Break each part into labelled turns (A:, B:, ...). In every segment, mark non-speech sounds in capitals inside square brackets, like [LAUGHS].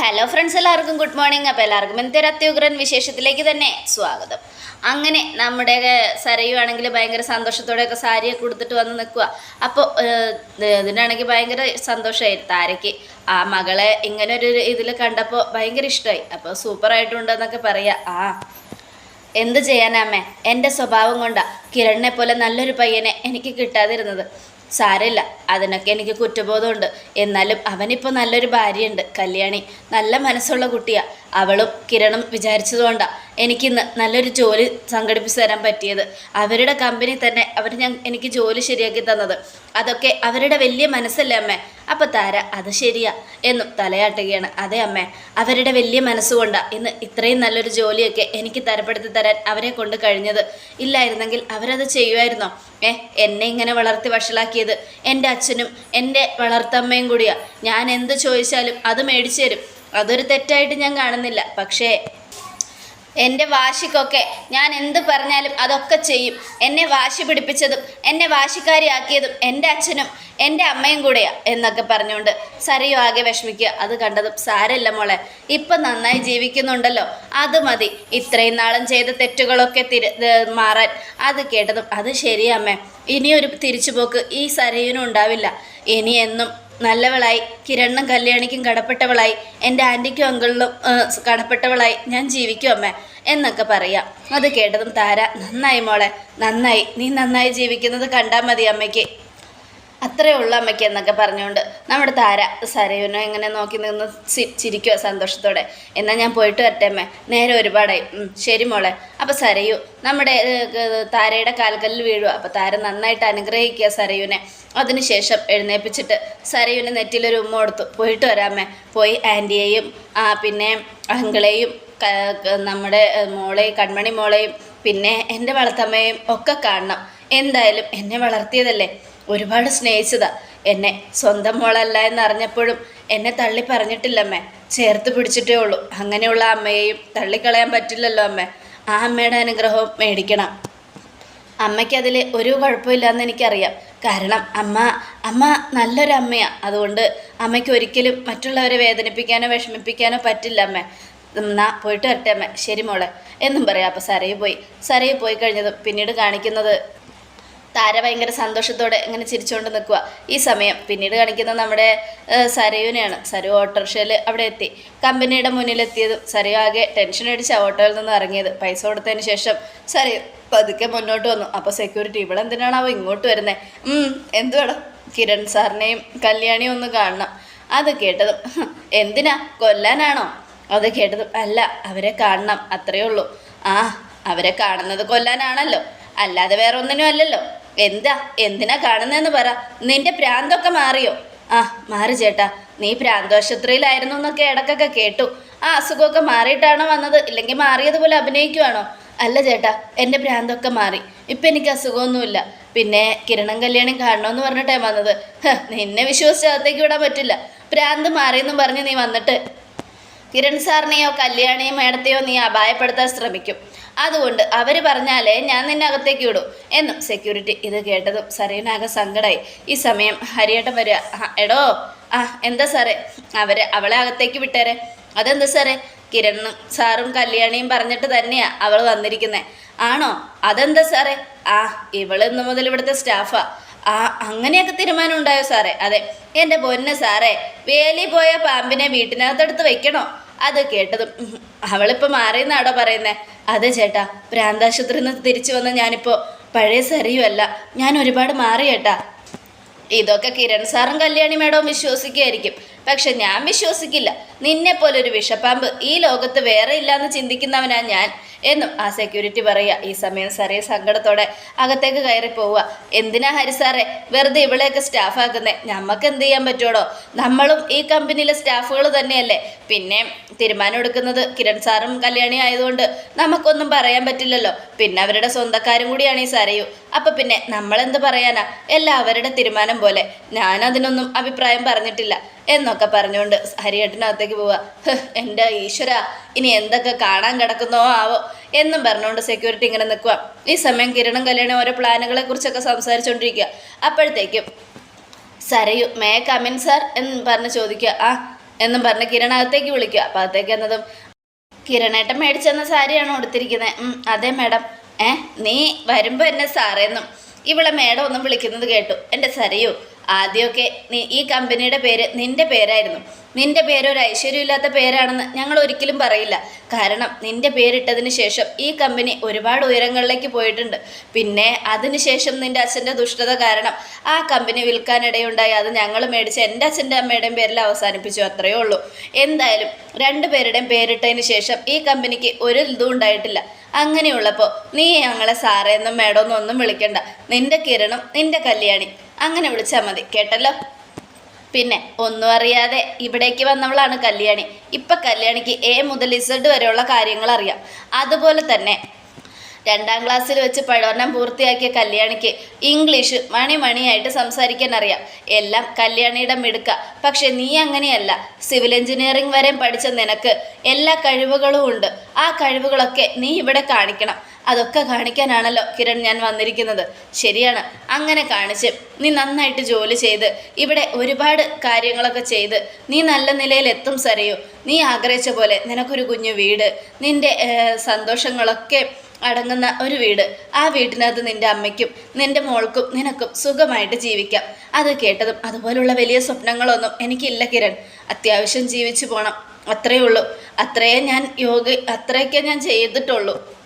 A: Hello friends എല്ലാവർക്കും good morning അപ്പോൾ എല്ലാവർക്കും ഇന്നത്തെ ഒരു അത്യുഗ്രൻ വിശേഷത്തിലേക്ക് തന്നെ സ്വാഗതം. അങ്ങനെ നമ്മുടെ സരയുവാണെങ്കിൽ ഭയങ്കര സന്തോഷത്തോടെയൊക്കെ സാരിയൊക്കെ കൊടുത്തിട്ട് വന്ന് നിൽക്കുക അപ്പോൾ ഇതിനാണെങ്കിൽ ഭയങ്കര സന്തോഷമായി. താരയ്ക്ക് ആ മകളെ ഇങ്ങനെ ഒരു ഇതിൽ കണ്ടപ്പോൾ ഭയങ്കര ഇഷ്ടമായി. അപ്പോൾ സൂപ്പറായിട്ടുണ്ടെന്നൊക്കെ പറയാം. ആ എന്ത് ചെയ്യാനാമേ എന്റെ സ്വഭാവം കൊണ്ടാണ് കിരണിനെ പോലെ നല്ലൊരു പയ്യനെ എനിക്ക് കിട്ടാതിരുന്നത്. സാരമില്ല. അതിനൊക്കെ എനിക്ക് കുറ്റബോധമുണ്ട്. എന്നാലും അവനിപ്പോൾ നല്ലൊരു ഭാര്യയുണ്ട്. കല്യാണി നല്ല മനസ്സുള്ള കുട്ടിയാ. അവളും കിരണും വിചാരിച്ചതുകൊണ്ടാ എനിക്കിന്ന് നല്ലൊരു ജോലി സംഘടിപ്പിച്ച് തരാൻ പറ്റിയത്. അവരുടെ കമ്പനി തന്നെ അവർ ഞാൻ എനിക്ക് ജോലി ശരിയാക്കി തന്നത്. അതൊക്കെ അവരുടെ വലിയ മനസ്സല്ലേ അമ്മേ? അപ്പം താര അത് ശരിയാ എന്നും തലയാട്ടുകയാണ്. അതെ അമ്മേ അവരുടെ വലിയ മനസ്സുകൊണ്ടാണ് ഇന്ന് ഇത്രയും നല്ലൊരു ജോലിയൊക്കെ എനിക്ക് തരപ്പെടുത്തി തരാൻ അവരെ കൊണ്ട് കഴിഞ്ഞത്. ഇല്ലായിരുന്നെങ്കിൽ അവരത് ചെയ്യുമായിരുന്നോ? ഏ എന്നെ ഇങ്ങനെ വളർത്തി വഷളാക്കിയത് എന്റെ അച്ഛനും എന്റെ വളർത്തമ്മയും കൂടിയാ. ഞാൻ എന്ത് ചോദിച്ചാലും അത് മേടിച്ചു തരും. അതൊരു തെറ്റായിട്ട് ഞാൻ കാണുന്നില്ല. പക്ഷേ എന്റെ വാശിക്കൊക്കെ ഞാൻ എന്ത് പറഞ്ഞാലും അതൊക്കെ ചെയ്യും. എന്നെ വാശി പിടിപ്പിച്ചതും എന്നെ വാശിക്കാരിയാക്കിയതും എന്റെ അച്ഛനും എന്റെ അമ്മയും കൂടെയാ എന്നൊക്കെ പറഞ്ഞുകൊണ്ട് സരയു ആകെ വിഷമിക്കുക. അത് കണ്ടതും സാരല്ല മോളെ. ഇപ്പം നന്നായി ജീവിക്കുന്നുണ്ടല്ലോ. അത് മതി. ഇത്രയും നാളും ചെയ്ത തെറ്റുകളൊക്കെ തിരി മാറാൻ. അത് കേട്ടതും അത് ശരിയമ്മേ ഇനിയൊരു തിരിച്ചുപോക്ക് ഈ സരയുനും ഉണ്ടാവില്ല. ഇനി എന്നും നല്ലവളായി. കിരണ്ണും കല്യാണിക്കും കടപ്പെട്ടവളായി. എന്റെ ആന്റിക്കും അങ്കിളിനും കടപ്പെട്ടവളായി. ഞാൻ ജീവിക്കും അമ്മ എന്നൊക്കെ പറയാം. അത് കേട്ടതും താര നന്നായി മോളെ നന്നായി. നീ നന്നായി ജീവിക്കുന്നത് കണ്ടാൽ മതി അമ്മയ്ക്ക്. അത്രേ ഉള്ളൂ അമ്മയ്ക്ക് എന്നൊക്കെ പറഞ്ഞുകൊണ്ട്. നമ്മുടെ താര സരയുനെ എങ്ങനെ നോക്കി നിന്ന് ചിരിക്കുക സന്തോഷത്തോടെ. എന്നാൽ ഞാൻ പോയിട്ട് വരട്ടെ അമ്മേ. നേരെ ഒരുപാടായി. ശരി മോളെ. അപ്പോൾ സരയു നമ്മുടെ താരയുടെ കാൽക്കല്ലിൽ വീഴുക അപ്പോൾ താര നന്നായിട്ട് അനുഗ്രഹിക്കുക സരയുനെ അതിനുശേഷം എഴുന്നേപ്പിച്ചിട്ട് സരയുനെ നെറ്റിലൊരു ഉമ്മ കൊടുത്തു. പോയിട്ട് വരാമേ പോയി ആന്റിയെയും പിന്നെ അങ്കിളെയും നമ്മുടെ മോളെയും കൺമണി മോളെയും പിന്നെ എന്റെ വളർത്തമ്മയും ഒക്കെ കാണണം. എന്തായാലും എന്നെ വളർത്തിയതല്ലേ? ഒരുപാട് സ്നേഹിച്ചതാ. എന്നെ സ്വന്തം മോളല്ല എന്നറിഞ്ഞപ്പോഴും എന്നെ തള്ളി പറഞ്ഞിട്ടില്ലമ്മേ. ചേർത്ത് പിടിച്ചിട്ടേ ഉള്ളൂ. അങ്ങനെയുള്ള അമ്മയെയും തള്ളിക്കളയാൻ പറ്റില്ലല്ലോ അമ്മേ. ആ അമ്മയുടെ അനുഗ്രഹവും മേടിക്കണം. അമ്മയ്ക്ക് അതിൽ ഒരു കുഴപ്പമില്ലാന്ന് എനിക്കറിയാം. കാരണം അമ്മ അമ്മ നല്ലൊരു അമ്മയാണ് അതുകൊണ്ട് അമ്മയ്ക്ക് ഒരിക്കലും മറ്റുള്ളവരെ വേദനിപ്പിക്കാനോ വിഷമിപ്പിക്കാനോ പറ്റില്ല അമ്മ. എന്നാ പോയിട്ട് വരട്ടെ അമ്മ. ശരി മോളെ. എന്നും പറയാം. അപ്പോൾ സരയിൽ പോയി. സരയിൽ പോയി കഴിഞ്ഞതും പിന്നീട് കാണിക്കുന്നത് താര ഭയങ്കര സന്തോഷത്തോടെ ഇങ്ങനെ ചിരിച്ചുകൊണ്ട് നിൽക്കുക ഈ സമയം പിന്നീട് കാണിക്കുന്നത് നമ്മുടെ സരയുനെയാണ് സരു ഓട്ടോറിക്ഷയിൽ അവിടെ എത്തി. കമ്പനിയുടെ മുന്നിലെത്തിയതും സരയു ആകെ ടെൻഷൻ അടിച്ച ഓട്ടോയിൽ നിന്ന് ഇറങ്ങിയത്. പൈസ കൊടുത്തതിന് ശേഷം സരയു പതുക്കെ മുന്നോട്ട് വന്നു. അപ്പോൾ സെക്യൂരിറ്റി അവ ഇങ്ങോട്ട് വരുന്നത് എന്തുവേണം കിരൺ സാറിനെയും കല്യാണിയും ഒന്ന് കാണണം. അത് കേട്ടതും എന്തിനാ? കൊല്ലാനാണോ? അത് കേട്ടതും അല്ല അവരെ കാണണം. അത്രയേ ഉള്ളൂ. ആ അവരെ കാണുന്നത് കൊല്ലാനാണല്ലോ. അല്ലാതെ വേറെ ഒന്നിനും അല്ലല്ലോ. എന്താ? എന്തിനാ കാണുന്നതെന്ന് പറ. നിന്റെ പ്രാന്തൊക്കെ മാറിയോ? ആ മാറി ചേട്ടാ. നീ പ്രാന്താശുപത്രിയിലായിരുന്നു എന്നൊക്കെ ഇടക്കൊക്കെ കേട്ടു. ആ അസുഖമൊക്കെ മാറിയിട്ടാണോ വന്നത്? ഇല്ലെങ്കിൽ മാറിയതുപോലെ അഭിനയിക്കുവാണോ? അല്ല ചേട്ടാ എന്റെ പ്രാന്തൊക്കെ മാറി. ഇപ്പം എനിക്ക് അസുഖമൊന്നുമില്ല. പിന്നെ കിരണം കല്യാണം കാണണമെന്ന് പറഞ്ഞിട്ടേ വന്നത്. നിന്നെ വിശ്വസിച്ച് അകത്തേക്ക് വിടാൻ പറ്റില്ല. പ്രാന്ത് മാറിയെന്നും പറഞ്ഞ് നീ വന്നിട്ട്. കിരൺ സാറിനെയോ കല്യാണിയോ മേടത്തെയോ നീ അപായപ്പെടുത്താൻ ശ്രമിക്കും. അതുകൊണ്ട് അവർ പറഞ്ഞാലേ ഞാൻ നിന്നെ അകത്തേക്ക് വിടും. എന്നും സെക്യൂരിറ്റി ഇത് കേട്ടതും സരീനാകെ സങ്കടമായി ഈ സമയം ഹരിയേട്ടൻ വരിക. എടോ ആ എന്താ സാറേ? അവരെ അവളെ അകത്തേക്ക് വിട്ടേരെ. അതെന്താ സാറേ? കിരണും സാറും കല്യാണിയും പറഞ്ഞിട്ട് തന്നെയാ അവൾ വന്നിരിക്കുന്നത് ആണോ? അതെന്താ സാറേ? ആ ഇവൾ ഇന്ന് മുതൽ ഇവിടുത്തെ സ്റ്റാഫാ. ആ അങ്ങനെയൊക്കെ തീരുമാനം ഉണ്ടായോ സാറേ? അതെ എന്റെ പൊന്നെ സാറേ വേലി പോയ പാമ്പിനെ വീട്ടിനകത്തെടുത്ത് വെക്കണോ? അത് കേട്ടതും അവളിപ്പോൾ മാറിയെന്നാടോ പറയുന്നേ? അതെ ചേട്ടാ ഭ്രാന്താശുപത്രിയിൽ നിന്ന് തിരിച്ചു വന്ന ഞാനിപ്പോൾ പഴയ സരിയുമല്ല ഞാൻ ഒരുപാട് മാറി ചേട്ടാ ഇതൊക്കെ കിരൺ സാറും കല്യാണി മേഡവും വിശ്വസിക്കുകയായിരിക്കും. പക്ഷെ ഞാൻ വിശ്വസിക്കില്ല. നിന്നെ പോലൊരു വിഷപ്പാമ്പ് ഈ ലോകത്ത് വേറെ ഇല്ലാന്ന് ചിന്തിക്കുന്നവനാ ഞാൻ എന്നും ആ സെക്യൂരിറ്റി പറയുക. ഈ സമയം സാറേ സങ്കടത്തോടെ അകത്തേക്ക് കയറി പോവുക. എന്തിനാ ഹരി സാറേ വെറുതെ ഇവളെയൊക്കെ സ്റ്റാഫാക്കുന്നേ നമുക്ക് എന്ത് ചെയ്യാൻ പറ്റുമോ നമ്മളും ഈ കമ്പനിയിലെ സ്റ്റാഫുകൾ തന്നെയല്ലേ. പിന്നെ തീരുമാനം എടുക്കുന്നത് കിരൺ സാറും കല്യാണി ആയതുകൊണ്ട് നമുക്കൊന്നും പറയാൻ പറ്റില്ലല്ലോ. പിന്നെ അവരുടെ സ്വന്തക്കാരും കൂടിയാണ് ഈ സരയു അപ്പം പിന്നെ നമ്മളെന്ത് പറയാനാ? എല്ലാം അവരുടെ തീരുമാനം പോലെ. ഞാൻ അതിനൊന്നും അഭിപ്രായം പറഞ്ഞിട്ടില്ല. എന്നൊക്കെ പറഞ്ഞുകൊണ്ട് ഹരിയേട്ടനകത്തേക്ക് പോവുക. എന്റെ ഈശ്വര ഇനി എന്തൊക്കെ കാണാൻ കിടക്കുന്നോ ആവോ എന്നും പറഞ്ഞുകൊണ്ട് സെക്യൂരിറ്റി ഇങ്ങനെ നിൽക്കുക ഈ സമയം കിരണം കല്യാണം ഓരോ പ്ലാനുകളെ കുറിച്ചൊക്കെ സംസാരിച്ചുകൊണ്ടിരിക്കുക അപ്പോഴത്തേക്കും സരയു മേ കമിൻ സാർ എന്ന് പറഞ്ഞ് ചോദിക്കുക ആ എന്നും പറഞ്ഞ് കിരണകത്തേക്ക് വിളിക്കുക അപ്പം അകത്തേക്ക് എന്നതും കിരണേട്ടൻ മേടിച്ചെന്ന സാരിയാണ് ഉടുത്തിരിക്കുന്നത് അതെ മാഡം. ഏ നീ വരുമ്പോൾ എന്നെ സാറേന്നും. ഇവളെ മേഡം ഒന്നും വിളിക്കുന്നത് കേട്ടു. എന്റെ സരയു ആദ്യമൊക്കെ ഈ കമ്പനിയുടെ പേര് നിന്റെ പേരായിരുന്നു. നിന്റെ പേര് ഒരു ഐശ്വര്യമില്ലാത്ത പേരാണെന്ന് ഞങ്ങൾ ഒരിക്കലും പറയില്ല. കാരണം നിന്റെ പേരിട്ടതിന് ശേഷം ഈ കമ്പനി ഒരുപാട് ഉയരങ്ങളിലേക്ക് പോയിട്ടുണ്ട്. പിന്നെ അതിനുശേഷം നിന്റെ അച്ഛന്റെ ദുഷ്ടത കാരണം ആ കമ്പനി വിൽക്കാനിടയുണ്ടായി. അത് ഞങ്ങൾ മേടിച്ച് എന്റെ അച്ഛന്റെ അമ്മയുടെയും പേരിൽ അവസാനിപ്പിച്ചു. അത്രയേ ഉള്ളൂ. എന്തായാലും രണ്ടുപേരുടെയും പേരിട്ടതിന് ശേഷം ഈ കമ്പനിക്ക് ഒരു ഇതും ഉണ്ടായിട്ടില്ല. അങ്ങനെയുള്ളപ്പോൾ നീ ഞങ്ങളെ സാറേന്നും മേഡമെന്നും ഒന്നും വിളിക്കണ്ട. നിന്റെ കിരണം നിന്റെ കല്യാണി. അങ്ങനെ വിളിച്ചാൽ മതി കേട്ടല്ലോ? പിന്നെ ഒന്നും അറിയാതെ ഇവിടേക്ക് വന്നവളാണ് കല്യാണി. ഇപ്പം കല്യാണിക്ക് എ മുതൽ ഇസഡ് വരെയുള്ള കാര്യങ്ങൾ അറിയാം. അതുപോലെ തന്നെ രണ്ടാം ക്ലാസ്സിൽ വെച്ച് പഠനം പൂർത്തിയാക്കിയ കല്യാണിക്ക് ഇംഗ്ലീഷ് മണി മണിയായിട്ട് സംസാരിക്കാൻ അറിയാം. എല്ലാം കല്യാണിയുടെ മിടുക്ക. പക്ഷെ നീ അങ്ങനെയല്ല. സിവിൽ എഞ്ചിനീയറിംഗ് വരെ പഠിച്ച നിനക്ക് എല്ലാ കഴിവുകളും ഉണ്ട്. ആ കഴിവുകളൊക്കെ നീ ഇവിടെ കാണിക്കണം. അതൊക്കെ കാണിക്കാനാണല്ലോ കിരൺ ഞാൻ വന്നിരിക്കുന്നത്. ശരിയാണ്. അങ്ങനെ കാണിച്ച് നീ നന്നായിട്ട് ജോലി ചെയ്ത് ഇവിടെ ഒരുപാട് കാര്യങ്ങളൊക്കെ ചെയ്ത് നീ നല്ല നിലയിൽ എത്തും സരയോ. നീ ആഗ്രഹിച്ച പോലെ നിനക്കൊരു കുഞ്ഞു വീട് നിന്റെ സന്തോഷങ്ങളൊക്കെ അടങ്ങുന്ന ഒരു വീട്. ആ വീട്ടിനകത്ത് നിന്റെ അമ്മയ്ക്കും നിന്റെ മോൾക്കും നിനക്കും സുഖമായിട്ട് ജീവിക്കാം. അത് കേട്ടതും അതുപോലുള്ള വലിയ സ്വപ്നങ്ങളൊന്നും എനിക്കില്ല കിരൺ. അത്യാവശ്യം ജീവിച്ചു പോകണം അത്രയേ ഉള്ളൂ. അത്രയേ ഞാൻ യോഗ അത്രയൊക്കെ ഞാൻ ചെയ്തിട്ടുള്ളൂ.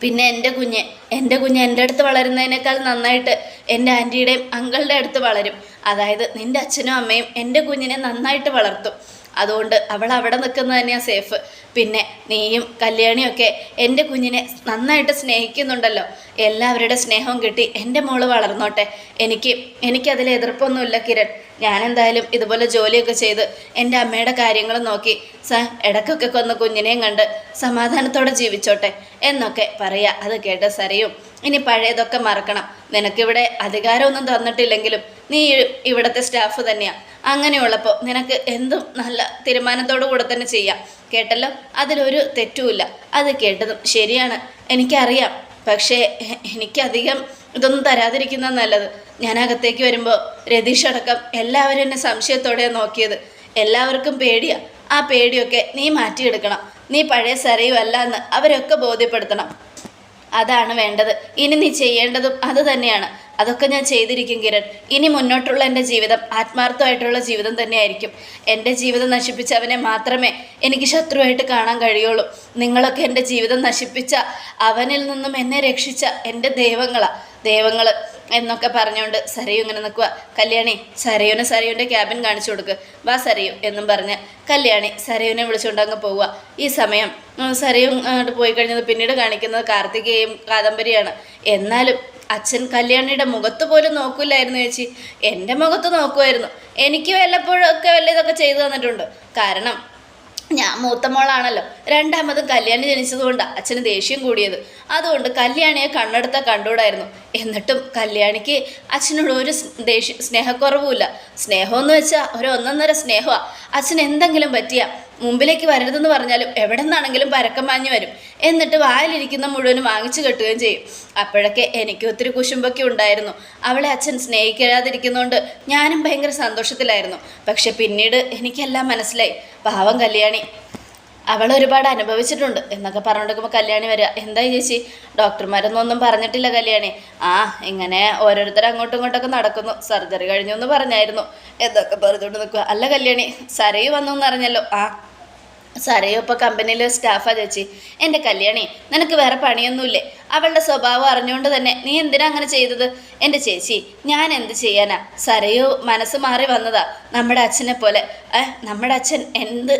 A: പിന്നെ എന്റെ കുഞ്ഞ് എന്റെ കുഞ്ഞ് എന്റെ അടുത്ത് വളരുന്നതിനേക്കാൾ നന്നായിട്ട് എന്റെ ആന്റിയുടെയും അങ്കളുടെ അടുത്ത് വളരും. അതായത് നിന്റെ അച്ഛനും അമ്മയും എന്റെ കുഞ്ഞിനെ നന്നായിട്ട് വളർത്തും. അതുകൊണ്ട് അവൾ അവിടെ നിൽക്കുന്നത് തന്നെയാണ് സേഫ് പിന്നെ നീയും കല്യാണിയൊക്കെ എന്റെ കുഞ്ഞിനെ നന്നായിട്ട് സ്നേഹിക്കുന്നുണ്ടല്ലോ. എല്ലാവരുടെ സ്നേഹവും കിട്ടി എന്റെ മോൾ വളർന്നോട്ടെ. എനിക്ക് എനിക്കതിൽ എതിർപ്പൊന്നുമില്ല കിരൺ. ഞാനെന്തായാലും ഇതുപോലെ ജോലിയൊക്കെ ചെയ്ത് എന്റെ അമ്മയുടെ കാര്യങ്ങൾ നോക്കി സ ഇടക്കൊക്കെ കൊന്ന് കുഞ്ഞിനെയും കണ്ട് സമാധാനത്തോടെ ജീവിച്ചോട്ടെ എന്നൊക്കെ പറയാ. അത് കേട്ട സരയും ഇനി പഴയതൊക്കെ മറക്കണം. നിനക്കിവിടെ അധികാരമൊന്നും തന്നിട്ടില്ലെങ്കിലും നീ ഇവിടുത്തെ സ്റ്റാഫ് തന്നെയാണ് അങ്ങനെയുള്ളപ്പോൾ നിനക്ക് എന്തും നല്ല തീരുമാനത്തോടു കൂടെ തന്നെ ചെയ്യാം. കേട്ടല്ലോ? അതിലൊരു തെറ്റുമില്ല. അത് കേട്ടതും ശരിയാണ്. എനിക്കറിയാം. പക്ഷേ എനിക്കധികം ഇതൊന്നും തരാതിരിക്കുന്ന നല്ലത്. ഞാൻ അകത്തേക്ക് വരുമ്പോൾ രതീഷ് അടക്കം എല്ലാവരും എന്നെ സംശയത്തോടെയാണ് നോക്കിയത്. എല്ലാവർക്കും പേടിയാ. ആ പേടിയൊക്കെ നീ മാറ്റിയെടുക്കണം. നീ പഴയ സരയുമല്ല എന്ന് അവരൊക്കെ ബോധ്യപ്പെടുത്തണം. അതാണ് വേണ്ടത്. ഇനി നീ ചെയ്യേണ്ടതും അത് തന്നെയാണ്. അതൊക്കെ ഞാൻ ചെയ്തിരിക്കും കിരൺ. ഇനി മുന്നോട്ടുള്ള എന്റെ ജീവിതം ആത്മാർത്ഥമായിട്ടുള്ള ജീവിതം തന്നെയായിരിക്കും. എന്റെ ജീവിതം നശിപ്പിച്ചവനെ മാത്രമേ എനിക്ക് ശത്രുവായിട്ട് കാണാൻ കഴിയുള്ളൂ. നിങ്ങളൊക്കെ എന്റെ ജീവിതം നശിപ്പിച്ച അവനിൽ നിന്നും എന്നെ രക്ഷിച്ച എന്റെ ദൈവങ്ങളാണ് ദൈവങ്ങൾ എന്നൊക്കെ പറഞ്ഞുകൊണ്ട് സരയു ഇങ്ങനെ നിൽക്കുക കല്യാണി സരയുവിന് സരയുവിന്റെ ക്യാബിൻ കാണിച്ചു കൊടുക്ക്. വാ സരയു എന്നും പറഞ്ഞ് കല്യാണി സരയുവിനെ വിളിച്ചുകൊണ്ട് അങ്ങ് പോവുക ഈ സമയം സരയു അങ്ങോട്ട് പോയി കഴിഞ്ഞത് പിന്നീട് കാണിക്കുന്നത് കാർത്തികേയും കാദംബരിയാണ്. എന്നാലും അച്ഛൻ കല്യാണിയുടെ മുഖത്ത് പോലും നോക്കില്ലായിരുന്നു ചേച്ചി. എന്റെ മുഖത്ത് നോക്കുമായിരുന്നു എനിക്ക് വല്ലപ്പോഴും ഒക്കെ വല്ല ഇതൊക്കെ ചെയ്തു തന്നിട്ടുണ്ട്. കാരണം ഞാൻ മൂത്ത മോളാണല്ലോ. രണ്ടാമതും കല്യാണി ജനിച്ചതുകൊണ്ടാണ് അച്ഛന് ദേഷ്യം കൂടിയത്. അതുകൊണ്ട് കല്യാണിയെ കണ്ണെടുത്ത കണ്ടുകൂടായിരുന്നു. എന്നിട്ടും കല്യാണിക്ക് അച്ഛനോട് ഒരു ദേഷ്യ സ്നേഹക്കുറവുമില്ല. സ്നേഹമെന്ന് വെച്ചാൽ ഒരു ഒന്നൊന്നര സ്നേഹമാണ് അച്ഛന് എന്തെങ്കിലും പറ്റിയ മുമ്പിലേക്ക് വരരുതെന്ന് പറഞ്ഞാലും എവിടെ നിന്നാണെങ്കിലും പരക്കം മാഞ്ഞു വരും. എന്നിട്ട് വായിലിരിക്കുന്ന മുഴുവനും വാങ്ങിച്ചു കെട്ടുകയും ചെയ്യും. അപ്പോഴൊക്കെ എനിക്ക് ഒത്തിരി കുശുമ്പൊക്കെ ഉണ്ടായിരുന്നു. അവളെ അച്ഛൻ സ്നേഹിക്കാതിരിക്കുന്നതുകൊണ്ട് ഞാനും ഭയങ്കര സന്തോഷത്തിലായിരുന്നു. പക്ഷെ പിന്നീട് എനിക്കെല്ലാം മനസ്സിലായി. പാവം കല്യാണി. അവൾ ഒരുപാട് അനുഭവിച്ചിട്ടുണ്ട് എന്നൊക്കെ പറഞ്ഞുകൊടുക്കുമ്പോൾ കല്യാണി വരിക എന്തായി ചേച്ചി? ഡോക്ടർമാരൊന്നും ഒന്നും പറഞ്ഞിട്ടില്ല കല്യാണി. ആ ഇങ്ങനെ ഓരോരുത്തർ അങ്ങോട്ടും ഇങ്ങോട്ടൊക്കെ നടക്കുന്നു. സർജറി കഴിഞ്ഞു എന്ന് പറഞ്ഞായിരുന്നു. എന്നൊക്കെ പറഞ്ഞുകൊണ്ട് നിൽക്കുക. അല്ല കല്യാണി സരയു വന്നു എന്ന് അറിഞ്ഞല്ലോ ആ സരയു ഇപ്പോൾ കമ്പനിയിലെ സ്റ്റാഫാ ചേച്ചി. എന്റെ കല്യാണി നിനക്ക് വേറെ പണിയൊന്നുമില്ലേ? അവളുടെ സ്വഭാവം അറിഞ്ഞുകൊണ്ട് തന്നെ നീ എന്തിനാ അങ്ങനെ ചെയ്തത്? എന്റെ ചേച്ചി ഞാൻ എന്ത് ചെയ്യാനാ? സരയു മനസ്സ് മാറി വന്നതാ നമ്മുടെ അച്ഛനെ പോലെ. ഏഹ് നമ്മുടെ അച്ഛൻ എന്ത്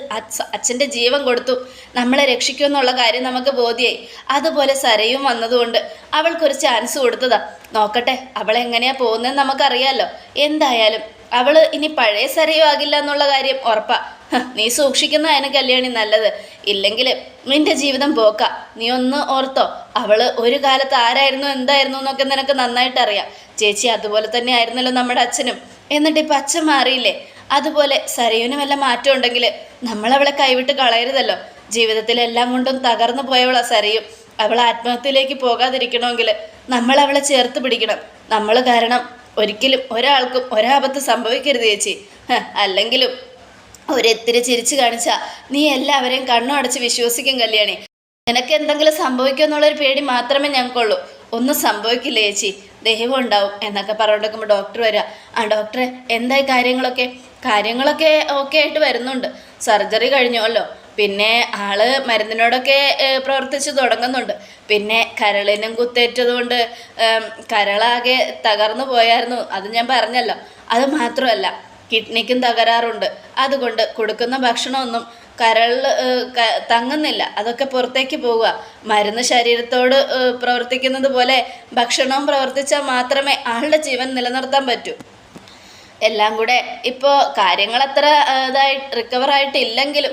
A: അച്ഛന്റെ ജീവൻ കൊടുത്തു? നമ്മളെ രക്ഷിക്കുമെന്നുള്ള കാര്യം നമുക്ക് ബോധ്യായി. അതുപോലെ സരയും വന്നതുകൊണ്ട് അവൾക്കൊരു ചാൻസ് കൊടുത്തതാ. നോക്കട്ടെ അവൾ എങ്ങനെയാ പോകുന്നതെന്ന് നമുക്കറിയാലോ. എന്തായാലും അവൾ ഇനി പഴയ സരയോ ആകില്ല എന്നുള്ള കാര്യം ഉറപ്പാ. [LAUGHS] നീ സൂക്ഷിക്കുന്നതാണ് കല്യാണി നല്ലത്. ഇല്ലെങ്കിൽ നിന്റെ ജീവിതം പോക്ക. നീ ഒന്ന് ഓർത്തോ അവൾ ഒരു കാലത്ത് ആരായിരുന്നു എന്തായിരുന്നു എന്നൊക്കെ നിനക്ക് നന്നായിട്ട് അറിയാം ചേച്ചി അതുപോലെ തന്നെ ആയിരുന്നല്ലോ നമ്മുടെ അച്ഛനും. എന്നിട്ട് ഇപ്പം അച്ഛൻ മാറിയില്ലേ? അതുപോലെ സരയുവിനും വല്ല മാറ്റം ഉണ്ടെങ്കിൽ നമ്മളവളെ കൈവിട്ട് കളയരുതല്ലോ. ജീവിതത്തിലെല്ലാം കൊണ്ടും തകർന്നു പോയവളാ സരയും. അവൾ ആത്മഹത്യയിലേക്ക് പോകാതിരിക്കണമെങ്കിൽ നമ്മൾ അവളെ ചേർത്ത് പിടിക്കണം. നമ്മൾ കാരണം ഒരിക്കലും ഒരാൾക്കും ഒരാപത്ത് സംഭവിക്കരുത് ചേച്ചി. അല്ലെങ്കിലും ഒരെത്തിരി ചിരിച്ചു കാണിച്ച നീ എല്ലാവരെയും കണ്ണും അടച്ച് വിശ്വസിക്കും കല്യാണി. നിനക്ക് എന്തെങ്കിലും സംഭവിക്കുമെന്നുള്ളൊരു പേടി മാത്രമേ ഞങ്ങൾക്കുള്ളൂ. ഒന്നും സംഭവിക്കില്ല ചേച്ചി. ദൈവം ഉണ്ടാവും എന്നൊക്കെ പറഞ്ഞുകൊണ്ടിരിക്കുമ്പോൾ ഡോക്ടർ വരിക ആ ഡോക്ടറെ എന്തായി കാര്യങ്ങളൊക്കെ? കാര്യങ്ങളൊക്കെ ഓക്കെ ആയിട്ട് വരുന്നുണ്ട്. സർജറി കഴിഞ്ഞുവല്ലോ. പിന്നെ ആൾ മരുന്നിനോടൊക്കെ പ്രവർത്തിച്ച് തുടങ്ങുന്നുണ്ട്. പിന്നെ കരളിനും കുത്തേറ്റതുകൊണ്ട് കരളാകെ തകർന്നു പോയായിരുന്നു. അത് ഞാൻ പറഞ്ഞല്ലോ. അത് മാത്രമല്ല കിഡ്നിക്കും തകരാറുണ്ട്. അതുകൊണ്ട് കൊടുക്കുന്ന ഭക്ഷണമൊന്നും കരളിൽ തങ്ങുന്നില്ല. അതൊക്കെ പുറത്തേക്ക് പോവുക. മരുന്ന് ശരീരത്തോട് പ്രവർത്തിക്കുന്നത് പോലെ ഭക്ഷണവും പ്രവർത്തിച്ചാൽ മാത്രമേ ആളുടെ ജീവൻ നിലനിർത്താൻ പറ്റൂ. എല്ലാം കൂടെ ഇപ്പോൾ കാര്യങ്ങൾ അത്ര ഇതായി ആ,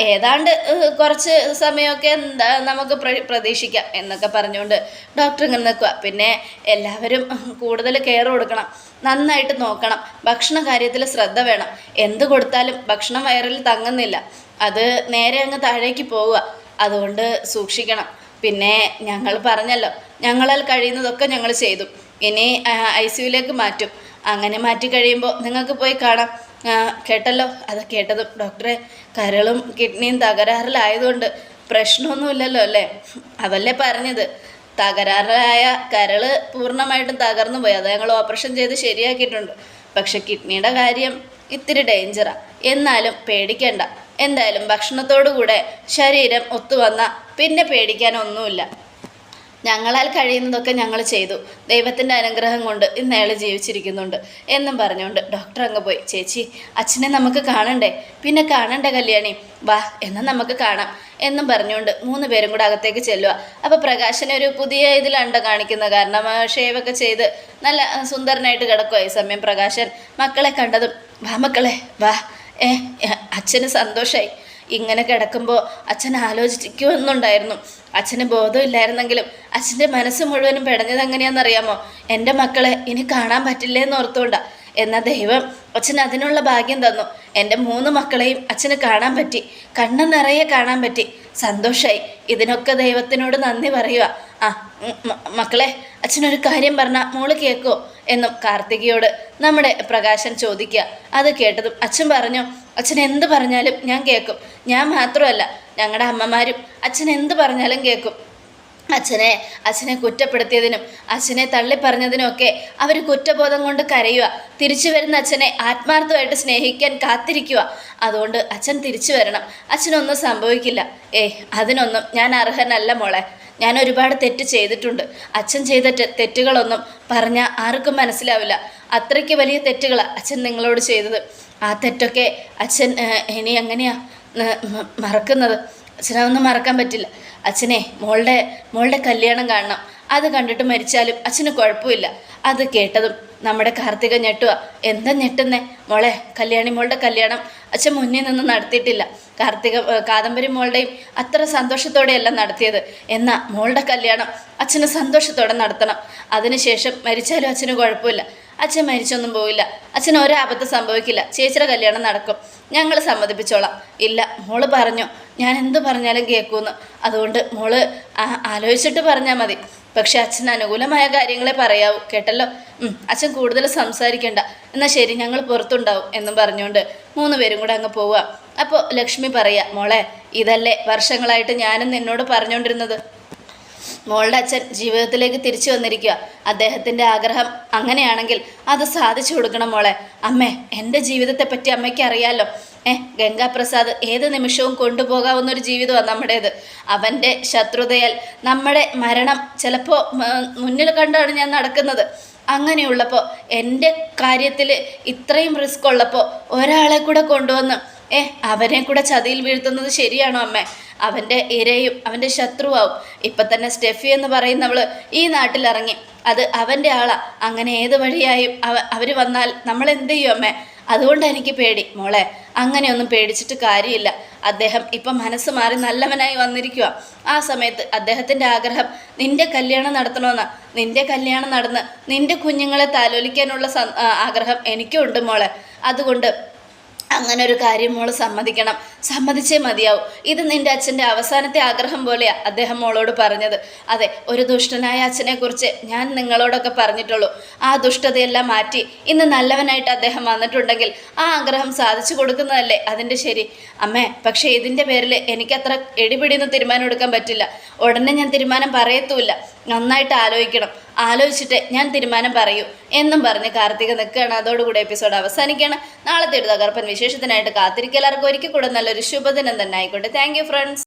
A: ഏതാണ്ട് കുറച്ച് സമയമൊക്കെ എന്താ നമുക്ക് പ്ര- പ്രതീക്ഷിക്കാം എന്നൊക്കെ പറഞ്ഞുകൊണ്ട് ഡോക്ടർ ഇങ്ങനെ നിൽക്കുക പിന്നെ എല്ലാവരും കൂടുതൽ കെയർ കൊടുക്കണം നന്നായിട്ട് നോക്കണം ഭക്ഷണ കാര്യത്തിൽ ശ്രദ്ധ വേണം. എന്ത് കൊടുത്താലും ഭക്ഷണം വയറിൽ തങ്ങുന്നില്ല. അത് നേരെ അങ്ങ് താഴേക്ക് പോവുക. അതുകൊണ്ട് സൂക്ഷിക്കണം. പിന്നെ ഞങ്ങൾ പറഞ്ഞല്ലോ ഞങ്ങളാൽ കഴിയുന്നതൊക്കെ ഞങ്ങൾ ചെയ്തു. ഇനി ഐ സിയുലേക്ക് മാറ്റും. അങ്ങനെ മാറ്റി കഴിയുമ്പോൾ നിങ്ങൾക്ക് പോയി കാണാം. കേട്ടല്ലോ? അത് കേട്ടതും ഡോക്ടറെ കരളും കിഡ്നിയും തകരാറിലായതുകൊണ്ട് പ്രശ്നമൊന്നുമില്ലല്ലോ അല്ലേ? അതല്ലേ പറഞ്ഞത്? തകരാറിലായ കരൾ പൂർണമായിട്ടും തകർന്നു പോയി. അത് ഞങ്ങൾ ഓപ്പറേഷൻ ചെയ്ത് ശരിയാക്കിയിട്ടുണ്ട്. പക്ഷെ കിഡ്നിയുടെ കാര്യം ഇത്തിരി ഡേഞ്ചറാണ് എന്നാലും പേടിക്കേണ്ട. എന്തായാലും ഭക്ഷണത്തോടു കൂടെ ശരീരം ഒത്തുവന്ന പിന്നെ പേടിക്കാനൊന്നുമില്ല. ഞങ്ങളാൽ കഴിയുന്നതൊക്കെ ഞങ്ങൾ ചെയ്തു. ദൈവത്തിന്റെ അനുഗ്രഹം കൊണ്ട് ഇന്ന് അയാൾ ജീവിച്ചിരിക്കുന്നുണ്ട് എന്നും പറഞ്ഞുകൊണ്ട് ഡോക്ടർ അങ്ങ് പോയി. ചേച്ചി അച്ഛനെ നമുക്ക് കാണണ്ടേ? പിന്നെ കാണണ്ട കല്യാണി? വാ എന്നാൽ നമുക്ക് കാണാം എന്നും പറഞ്ഞുകൊണ്ട് മൂന്ന് പേരും കൂടെ അകത്തേക്ക് ചെല്ലുക. അപ്പോൾ പ്രകാശനെ ഒരു പുതിയ ഇതിലുണ്ട് കാണിക്കുന്നത് കാരണം ഷേവൊക്കെ ചെയ്ത് നല്ല സുന്ദരനായിട്ട് കിടക്കുക ഈ സമയം പ്രകാശൻ. മക്കളെ കണ്ടതും വാ മക്കളെ വാ. ഏ അച്ഛന് സന്തോഷമായി ഇങ്ങനെ കിടക്കുമ്പോൾ അച്ഛൻ ആലോചിക്കുമെന്നുണ്ടായിരുന്നു. അച്ഛന് ബോധമില്ലായിരുന്നെങ്കിലും അച്ഛന്റെ മനസ്സ് മുഴുവനും പിടഞ്ഞത് എങ്ങനെയാണെന്നറിയാമോ? എന്റെ മക്കളെ ഇനി കാണാൻ പറ്റില്ലേന്ന് ഓർത്തുകൊണ്ടാ. എന്നാൽ ദൈവം അച്ഛൻ അതിനുള്ള ഭാഗ്യം തന്നു. എന്റെ മൂന്ന് മക്കളെയും അച്ഛന് കാണാൻ പറ്റി. കണ്ണ് നിറയെ കാണാൻ പറ്റി. സന്തോഷമായി ഇതിനൊക്കെ ദൈവത്തിനോട് നന്ദി പറയുക ആ മക്കളെ അച്ഛനൊരു കാര്യം പറഞ്ഞാൽ മോൾ കേൾക്കോ എന്നും കാർത്തികയോട് നമ്മുടെ പ്രകാശൻ ചോദിക്കുക. അത് കേട്ടതും അച്ഛൻ പറഞ്ഞു അച്ഛൻ എന്ത് പറഞ്ഞാലും ഞാൻ കേൾക്കും. ഞാൻ മാത്രമല്ല ഞങ്ങളുടെ അമ്മമാരും അച്ഛൻ എന്ത് പറഞ്ഞാലും കേൾക്കും. അച്ഛനെ അച്ഛനെ കുറ്റപ്പെടുത്തിയതിനും അച്ഛനെ തള്ളിപ്പറഞ്ഞതിനുമൊക്കെ അവർ കുറ്റബോധം കൊണ്ട് കരയുക. തിരിച്ചു വരുന്ന അച്ഛനെ ആത്മാർത്ഥമായിട്ട് സ്നേഹിക്കാൻ കാത്തിരിക്കുക. അതുകൊണ്ട് അച്ഛൻ തിരിച്ചു വരണം. അച്ഛനൊന്നും സംഭവിക്കില്ല. ഏയ് അതിനൊന്നും ഞാൻ അർഹനല്ല മോളെ. ഞാൻ ഒരുപാട് തെറ്റ് ചെയ്തിട്ടുണ്ട്. അച്ഛൻ ചെയ്ത തെറ്റുകളൊന്നും പറഞ്ഞാൽ ആർക്കും മനസ്സിലാവില്ല. അത്രയ്ക്ക് വലിയ തെറ്റുകളാണ് അച്ഛൻ നിങ്ങളോട് ചെയ്തത്. ആ തെറ്റൊക്കെ അച്ഛൻ ഇനി എങ്ങനെയാ മറക്കുന്നത്? അച്ഛനതൊന്നും മറക്കാൻ പറ്റില്ല. അച്ഛനെ മോളുടെ മോളുടെ കല്യാണം കാണണം. അത് കണ്ടിട്ട് മരിച്ചാലും അച്ഛന് കുഴപ്പമില്ല. അത് കേട്ടതും നമ്മുടെ കാർത്തിക ഞെട്ടുക. എന്താ ഞെട്ടുന്നേ? മോളെ കല്യാണി മോളുടെ കല്യാണം അച്ഛൻ മുന്നേ നിന്ന് നടത്തിയിട്ടില്ല. കാർത്തിക കാദംബരി മോളുടെയും അത്ര സന്തോഷത്തോടെയല്ല നടത്തിയത്. എന്നാൽ മോളുടെ കല്യാണം അച്ഛന് സന്തോഷത്തോടെ നടത്തണം. അതിനുശേഷം മരിച്ചാലും അച്ഛന് കുഴപ്പമില്ല. അച്ഛൻ മരിച്ചൊന്നും പോവില്ല. അച്ഛന് ഒരാപത്ത് സംഭവിക്കില്ല. ചേച്ചിയുടെ കല്യാണം നടക്കും. ഞങ്ങൾ സമ്മതിപ്പിച്ചോളാം. ഇല്ല മോൾ പറഞ്ഞു. ഞാൻ എന്ത് പറഞ്ഞാലും കേൾക്കുമെന്ന് അതുകൊണ്ട് മോൾ ആലോചിച്ചിട്ട് പറഞ്ഞാൽ മതി. പക്ഷെ അച്ഛൻ അനുകൂലമായ കാര്യങ്ങളെ പറയാവൂ. കേട്ടല്ലോ? അച്ഛൻ കൂടുതൽ സംസാരിക്കണ്ട. എന്നാൽ ശരി ഞങ്ങൾ പുറത്തുണ്ടാവും എന്നും പറഞ്ഞുകൊണ്ട് മൂന്ന് പേരും കൂടെ അങ്ങ് പോവുക. അപ്പോൾ ലക്ഷ്മി പറയാ മോളെ ഇതല്ലേ വർഷങ്ങളായിട്ട് ഞാനും നിന്നോട് പറഞ്ഞുകൊണ്ടിരുന്നത് മോളുടെ അച്ഛൻ ജീവിതത്തിലേക്ക് തിരിച്ചു വന്നിരിക്കുക. അദ്ദേഹത്തിന്റെ ആഗ്രഹം അങ്ങനെയാണെങ്കിൽ അത് സാധിച്ചു കൊടുക്കണം മോളെ. അമ്മേ എന്റെ ജീവിതത്തെപ്പറ്റി അമ്മയ്ക്ക് അറിയാലോ ഏ ഗംഗാപ്രസാദ് ഏത് നിമിഷവും കൊണ്ടുപോകാവുന്ന ഒരു ജീവിതമാണ് നമ്മുടേത്. അവന്റെ ശത്രുതയാൽ നമ്മുടെ മരണം ചിലപ്പോൾ മുന്നിൽ കണ്ടാണ് ഞാൻ നടക്കുന്നത്. അങ്ങനെയുള്ളപ്പോൾ എന്റെ കാര്യത്തിൽ ഇത്രയും റിസ്ക് ഉള്ളപ്പോൾ ഒരാളെ കൂടെ കൊണ്ടുവന്ന് ഏ അവനെ കൂടെ ചതിയിൽ വീഴ്ത്തുന്നത് ശരിയാണോ അമ്മേ? അവന്റെ ഇരയും അവന്റെ ശത്രുവാവും. ഇപ്പം തന്നെ സ്റ്റെഫി എന്ന് പറയുന്നവൾ ഈ നാട്ടിലിറങ്ങി അത് അവന്റെ ആളാ. അങ്ങനെ ഏത് വഴിയായും അവ അവർ വന്നാൽ നമ്മൾ എന്ത് ചെയ്യും അമ്മേ? അതുകൊണ്ട് എനിക്ക് പേടി. മോളെ അങ്ങനെയൊന്നും പേടിച്ചിട്ട് കാര്യമില്ല. അദ്ദേഹം ഇപ്പം മനസ്സ് മാറി നല്ലവനായി വന്നിരിക്കുക ആ സമയത്ത് അദ്ദേഹത്തിന്റെ ആഗ്രഹം നിന്റെ കല്യാണം നടത്തണമെന്നാ നിന്റെ കല്യാണം നടന്ന് നിന്റെ കുഞ്ഞുങ്ങളെ താലോലിക്കാനുള്ള ആഗ്രഹം എനിക്കും ഉണ്ട് മോളെ. അതുകൊണ്ട് അങ്ങനെ ഒരു കാര്യം മോൾ സമ്മതിക്കണം. സമ്മതിച്ചേ മതിയാവും. ഇത് നിന്റെ അച്ഛന്റെ അവസാനത്തെ ആഗ്രഹം പോലെയാ അദ്ദേഹം മോളോട് പറഞ്ഞത്. അതെ ഒരു ദുഷ്ടനായ അച്ഛനെക്കുറിച്ച് ഞാൻ നിങ്ങളോടൊക്കെ പറഞ്ഞിട്ടുള്ളൂ. ആ ദുഷ്ടതയെല്ലാം മാറ്റി ഇന്ന് നല്ലവനായിട്ട് അദ്ദേഹം വന്നിട്ടുണ്ടെങ്കിൽ ആ ആഗ്രഹം സാധിച്ചു കൊടുക്കുന്നതല്ലേ? അതിന്റെ ശരി. അമ്മേ പക്ഷേ ഇതിന്റെ പേരിൽ എനിക്കത്ര എടിപിടിയൊന്നും തീരുമാനം എടുക്കാൻ പറ്റില്ല. ഉടനെ ഞാൻ തീരുമാനം പറയത്തുമില്ല. നന്നായിട്ട് ആലോചിക്കണം. ആലോചിച്ചിട്ട് ഞാൻ തീരുമാനം പറയൂ എന്നും പറഞ്ഞ് കാർത്തിക നിൽക്കുകയാണ്. അതോടുകൂടി എപ്പിസോഡ് അവസാനിക്കുകയാണ്. നാളത്തെ ഒരു തകർപ്പൻ വിശേഷത്തിനായിട്ട് കാത്തിരിക്കലാർക്കും ഒരിക്കൽ കൂടെ നല്ലൊരു ശുഭദിനം തന്നെ ആയിക്കോട്ടെ. Thank friends